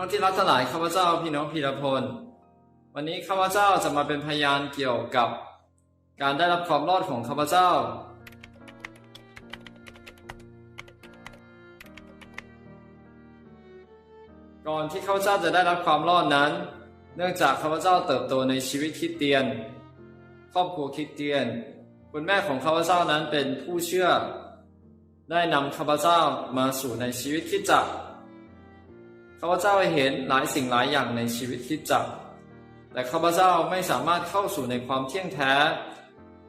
น้องที่รักทั้งหลายข้าพเจ้าพี่น้องพีรพล วันนี้ข้าพเจ้าจะมาเป็นพยานเกี่ยวกับ การได้รับความรอดของข้าพเจ้า ก่อนที่ข้าพเจ้าจะได้รับความรอดนั้น เนื่องจากข้าพเจ้าเติบโตในชีวิตคริสเตียน ครอบครัวคริสเตียน คุณแม่ของข้าพเจ้านั้นเป็นผู้เชื่อ ได้นำข้าพเจ้ามาสู่ในชีวิตคริสตจักร ข้าพเจ้าเห็นหลายสิ่งหลายอย่างในชีวิตคริสตจัก แต่ข้าพเจ้าไม่สามารถเข้าสู่ในความเที่ยงแท้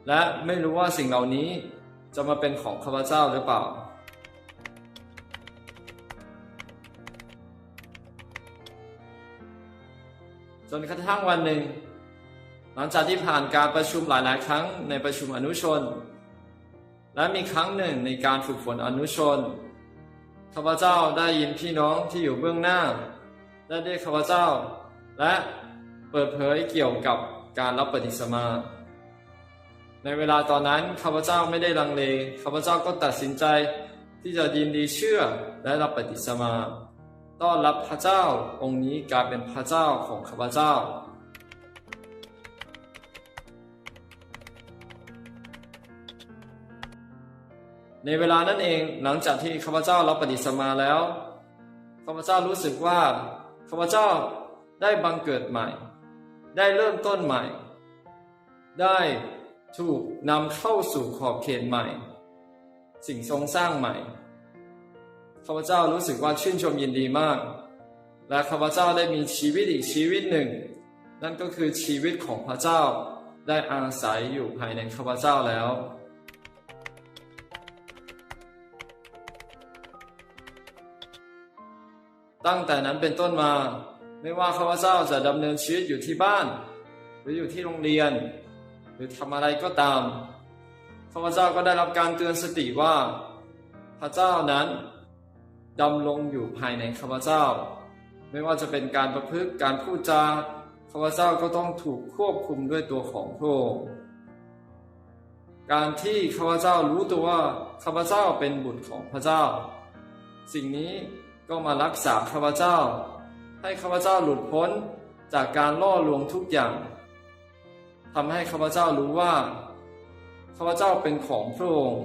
และไม่รู้ว่าสิ่งเหล่านี้จะมาเป็นของข้าพเจ้าหรือเปล่า จนกระทั่งวันหนึ่ง หลังจากที่ผ่านการประชุมหลาย ๆ ครั้งในประชุมอนุชน และมีครั้งหนึ่งในการฝึกฝนอนุชน ข้าพเจ้าได้ยินพี่น้องที่อยู่เบื้องหน้า ได้เรียกข้าพเจ้า และเปิดเผยเกี่ยวกับการรับปฏิสมา ในเวลาตอนนั้นข้าพเจ้าไม่ได้ลังเลข้าพเจ้าก็ตัดสินใจที่จะยินดีเชื่อและรับปฏิสมา ต้อนรับพระเจ้าองค์นี้กลายเป็นพระเจ้าของข้าพเจ้า ในเวลานั้นเองหลังจากที่ข้าพเจ้ารับปฏิสมาแล้วข้าพเจ้ารู้สึกว่าข้าพเจ้าได้บังเกิดใหม่ ได้เริ่มต้นใหม่ ได้ถูกนำเข้าสู่ขอบเขตใหม่ สิ่งทรงสร้างใหม่ข้าพเจ้ารู้สึกว่าชื่นชมยินดีมาก และข้าพเจ้าได้มีชีวิตอีกชีวิตหนึ่ง นั่นก็คือชีวิตของพระเจ้าได้อาศัยอยู่ภายในข้าพเจ้าแล้ว ตั้งแต่นั้นเป็นต้นมา ไม่ว่าข้าพเจ้าจะดำเนินชีวิตอยู่ที่บ้าน หรืออยู่ที่โรงเรียน หรือทำอะไรก็ตามข้าพเจ้าก็ได้รับการเตือนสติว่า พระเจ้านั้นดำรงอยู่ภายในข้าพเจ้า ไม่ว่าจะเป็นการประพฤติการพูดจาข้าพเจ้าก็ต้องถูกควบคุมด้วยตัวของพระองค์การที่ข้าพเจ้ารู้ตัวว่าข้าพเจ้าเป็นบุตรของพระเจ้า สิ่งนี้ ก็มารักษาข้าพเจ้า ให้ข้าพเจ้าหลุดพ้นจากการล่อลวงทุกอย่างทำให้ข้าพเจ้ารู้ว่าข้าพเจ้าเป็นของพระองค์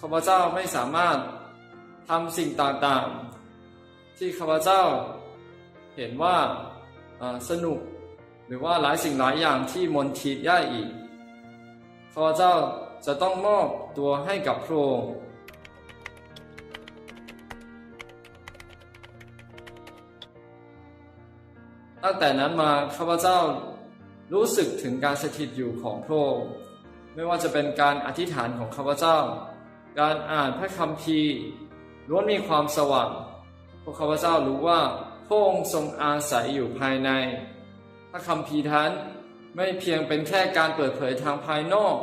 ข้าพเจ้าไม่สามารถทำสิ่งต่างๆ ที่ข้าพเจ้าเห็นว่าสนุกหรือว่าหลายสิ่งหลายอย่างที่มนทิดย่าอีกข้าพเจ้าจะต้องมอบตัวให้กับพระองค์ ตั้งแต่นั้นมาข้าพเจ้ารู้สึกถึงการสถิตอยู่ของพระองค์ไม่ว่าจะเป็นการอธิษฐานของข้าพเจ้า การอ่านพระคัมภีร์ล้วนมีความสว่างเพราะข้าพเจ้ารู้ว่าพระองค์ทรงอาศัยอยู่ภายใน พระคัมภีร์นั้นไม่เพียงเป็นแค่การเปิดเผยทางภายนอก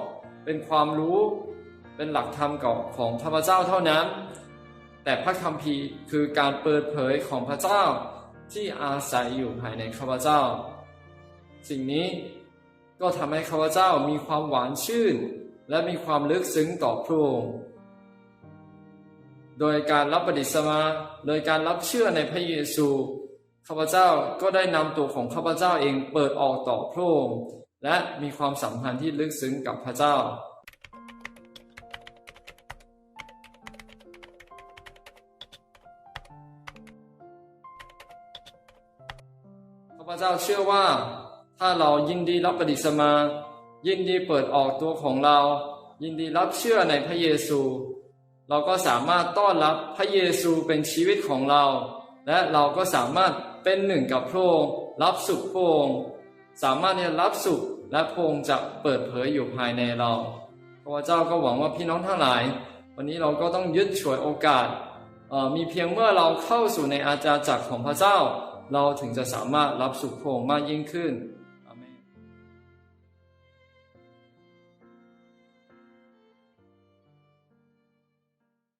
เป็นความรู้เป็นหลักธรรมของพระเจ้าเท่านั้น แต่พระคัมภีร์คือการเปิดเผยของพระเจ้า ที่อาศัยอยู่ภายในข้าพเจ้า สิ่งนี้ก็ทำให้ข้าพเจ้ามีความหวานชื่น และมีความลึกซึ้งต่อพระองค์โดยการรับปฏิสมา โดยการรับเชื่อในพระเยซูข้าพเจ้าก็ได้นำตัวของข้าพเจ้าเองเปิดออกต่อพระองค์และมีความสัมพันธ์ที่ลึกซึ้งกับพระเจ้า เจ้าเชื่อว่า ถ้าเรายินดีรับปฏิสมา ยินดีเปิดออกตัวของเรา ยินดีรับเชื่อในพระเยซู เราก็สามารถต้อนรับพระเยซูเป็นชีวิตของเรา และเราก็สามารถเป็นหนึ่งกับพระองค์รับสุขพระองค์สามารถที่จะรับสุขและพระองค์จะเปิดเผยอยู่ภายในเราพระเจ้าก็หวังว่าพี่น้องทั้งหลาย วันนี้เราก็ต้องยึดฉวยโอกาสมีเพียงเมื่อเราเข้าสู่ในอาณาจักรของพระเจ้า เราถึงจะสามารถรับสุขพระองค์มากยิ่งขึ้น